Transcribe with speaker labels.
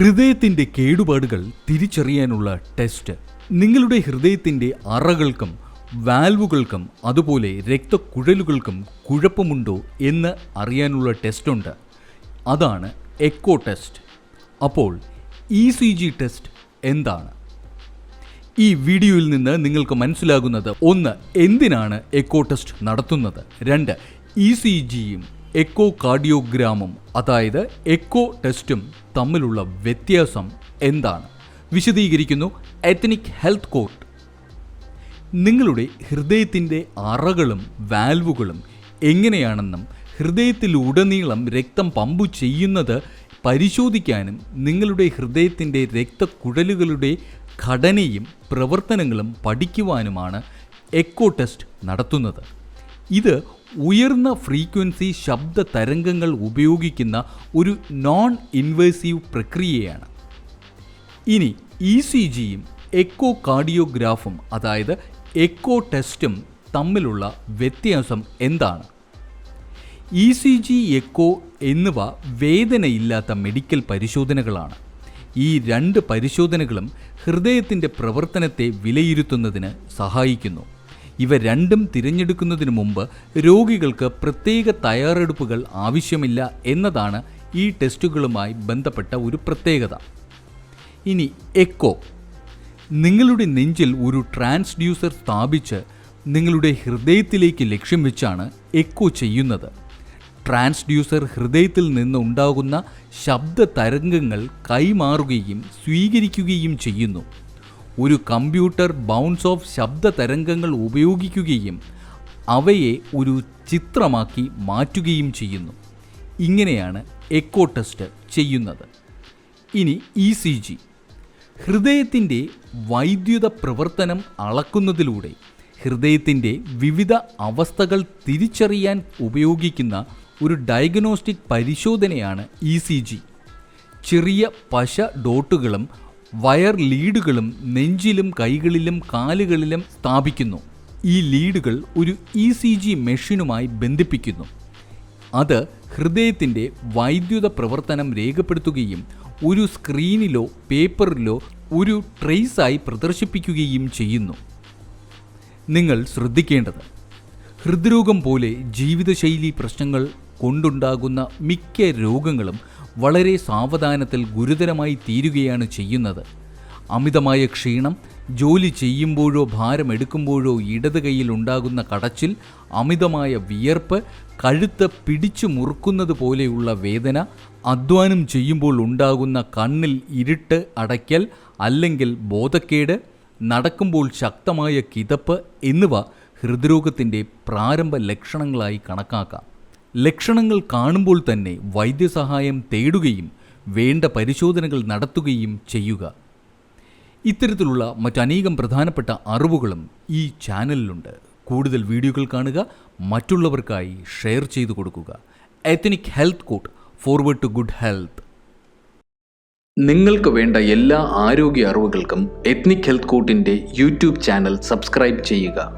Speaker 1: ഹൃദയത്തിന്റെ കേടുപാടുകൾ തിരിച്ചറിയാനുള്ള ടെസ്റ്റ്. നിങ്ങളുടെ ഹൃദയത്തിന്റെ അറകൾക്കും വാൽവുകൾക്കും അതുപോലെ രക്തക്കുഴലുകൾക്കും കുഴപ്പമുണ്ടോ എന്ന് അറിയാനുള്ള ടെസ്റ്റുണ്ട്. അതാണ് എക്കോ ടെസ്റ്റ്. അപ്പോൾ ഇ സി ജി ടെസ്റ്റ് എന്താണ്? ഈ വീഡിയോയിൽ നിന്ന് നിങ്ങൾക്ക് മനസ്സിലാകുന്നത് ഒന്ന് എന്തിനാണ് എക്കോ ടെസ്റ്റ് നടത്തുന്നത്? രണ്ട് ഇ സി ജിയും എക്കോ കാർഡിയോഗ്രാമും അതായത് എക്കോ ടെസ്റ്റും തമ്മിലുള്ള വ്യത്യാസം എന്താണ്? വിശദീകരിക്കുന്നു എത്തനിക് ഹെൽത്ത് കോർട്ട്. നിങ്ങളുടെ ഹൃദയത്തിന്റെ അറകളും വാൽവുകളും എങ്ങനെയാണെന്നും ഹൃദയത്തിലുടനീളം രക്തം പമ്പു ചെയ്യുന്നത് പരിശോധിക്കാനും നിങ്ങളുടെ ഹൃദയത്തിന്റെ രക്തക്കുഴലുകളുടെ ഘടനയും പ്രവർത്തനങ്ങളും പഠിക്കുവാനുമാണ് എക്കോ ടെസ്റ്റ് നടത്തുന്നത്. ഇത് ഉയർന്ന ഫ്രീക്വൻസി ശബ്ദ തരംഗങ്ങൾ ഉപയോഗിക്കുന്ന ഒരു നോൺ ഇൻവേസീവ് പ്രക്രിയയാണ്. ഇനി ഇ സി ജിയും എക്കോ കാർഡിയോഗ്രാഫും അതായത് എക്കോ ടെസ്റ്റും തമ്മിലുള്ള വ്യത്യാസം എന്താണ്? ഇ സി ജി എക്കോ എന്നിവ വേദനയില്ലാത്ത മെഡിക്കൽ പരിശോധനകളാണ്. ഈ രണ്ട് പരിശോധനകളും ഹൃദയത്തിന്റെ പ്രവർത്തനത്തെ വിലയിരുത്തുന്നതിന് സഹായിക്കുന്നു. ഇവ രണ്ടും തിരഞ്ഞെടുക്കുന്നതിന് മുമ്പ് രോഗികൾക്ക് പ്രത്യേക തയ്യാറെടുപ്പുകൾ ആവശ്യമില്ല എന്നതാണ് ഈ ടെസ്റ്റുകളുമായി ബന്ധപ്പെട്ട ഒരു പ്രത്യേകത. ഇനി എക്കോ. നിങ്ങളുടെ നെഞ്ചിൽ ഒരു ട്രാൻസ്ഡ്യൂസർ സ്ഥാപിച്ച് നിങ്ങളുടെ ഹൃദയത്തിലേക്ക് ലക്ഷ്യം വെച്ചാണ് എക്കോ ചെയ്യുന്നത്. ട്രാൻസ്ഡ്യൂസർ ഹൃദയത്തിൽ നിന്ന് ഉണ്ടാകുന്ന ശബ്ദ തരംഗങ്ങൾ കൈമാറുകയും സ്വീകരിക്കുകയും ചെയ്യുന്നു. ഒരു കമ്പ്യൂട്ടർ ബൗൺസ് ഓഫ് ശബ്ദ തരംഗങ്ങൾ ഉപയോഗിക്കുകയും അവയെ ഒരു ചിത്രമാക്കി മാറ്റുകയും ചെയ്യുന്നു. ഇങ്ങനെയാണ് എക്കോ ടെസ്റ്റ് ചെയ്യുന്നത്. ഇനി ഇ സി ജി ഹൃദയത്തിന്റെ വൈദ്യുത പ്രവർത്തനം അളക്കുന്നതിലൂടെ ഹൃദയത്തിന്റെ വിവിധ അവസ്ഥകൾ തിരിച്ചറിയാൻ ഉപയോഗിക്കുന്ന ഒരു ഡയഗ്നോസ്റ്റിക് പരിശോധനയാണ് ഇ സി ജി ചെറിയ പശ ഡോട്ടുകളും വയർ ലീഡുകളും നെഞ്ചിലും കൈകളിലും കാലുകളിലും സ്ഥാപിക്കുന്നു. ഈ ലീഡുകൾ ഒരു ഇ സി ജി മെഷീനുമായി ബന്ധിപ്പിക്കുന്നു. അത് ഹൃദയത്തിന്റെ വൈദ്യുത പ്രവർത്തനം രേഖപ്പെടുത്തുകയും ഒരു സ്ക്രീനിലോ പേപ്പറിലോ ഒരു ട്രേസായി പ്രദർശിപ്പിക്കുകയും ചെയ്യുന്നു. നിങ്ങൾ ശ്രദ്ധിക്കേണ്ടത് ഹൃദ്രോഗം പോലെ ജീവിതശൈലി പ്രശ്നങ്ങൾ കൊണ്ടുണ്ടാകുന്ന മിക്ക രോഗങ്ങളും വളരെ സാവധാനത്തിൽ ഗുരുതരമായി തീരുകയാണ് ചെയ്യുന്നത്. അമിതമായ ക്ഷീണം ജോലി ചെയ്യുമ്പോഴോ ഭാരം എടുക്കുമ്പോഴോ ഇടത് കൈയിൽ ഉണ്ടാകുന്ന കടച്ചിൽ അമിതമായ വിയർപ്പ് കഴുത്ത് പിടിച്ചു മുറുക്കുന്നത് പോലെയുള്ള വേദന അധ്വാനം ചെയ്യുമ്പോൾ ഉണ്ടാകുന്ന കണ്ണിൽ ഇരുട്ട് അടയ്ക്കൽ അല്ലെങ്കിൽ ബോധക്കേട് നടക്കുമ്പോൾ ശക്തമായ കിതപ്പ് എന്നിവ ഹൃദ്രോഗത്തിന്റെ പ്രാരംഭ ലക്ഷണങ്ങളായി കണക്കാക്കാം. ലക്ഷണങ്ങൾ കാണുമ്പോൾ തന്നെ വൈദ്യസഹായം തേടുകയും വേണ്ട പരിശോധനകൾ നടത്തുകയും ചെയ്യുക. ഇത്തരത്തിലുള്ള മറ്റനേകം പ്രധാനപ്പെട്ട അറിവുകളും ഈ ചാനലിലുണ്ട്. കൂടുതൽ വീഡിയോകൾ കാണുക മറ്റുള്ളവർക്കായി ഷെയർ ചെയ്തു കൊടുക്കുക. Ethnic health court forward to good health നിങ്ങൾക്ക് വേണ്ട എല്ലാ ആരോഗ്യ അറിവുകൾക്കും എത്നിക് ഹെൽത്ത് കോട്ടിന്റെ യൂട്യൂബ് ചാനൽ സബ്സ്ക്രൈബ് ചെയ്യുക.